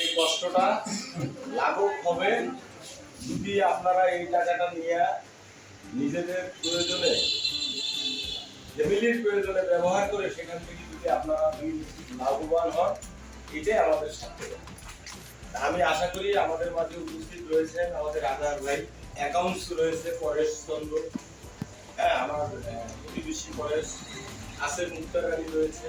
এই কষ্টটা লাঘব হবে যদি আপনারা এই টাকাটা নিয়ে নিজেদের প্রয়োজনে, ফ্যামিলির প্রয়োজনে ব্যবহার করে সেখান থেকে যদি আপনারা লাভবান হন, এটাই আমাদের সাথে আমি আশা করি আমাদের মাঝে উপস্থিত রয়েছেন আমাদের আধার ভাই অ্যাকাউন্টস রয়েছে পরেশ চন্দ্র। হ্যাঁ আমার প্রতিবেশী পরেশ আসের মুক্তার রয়েছে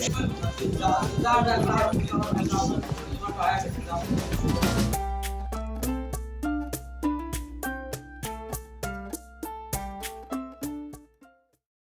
大家在大家在大家在大家在大家在大家在大家在大家在大家在大家在大家在大家在大家在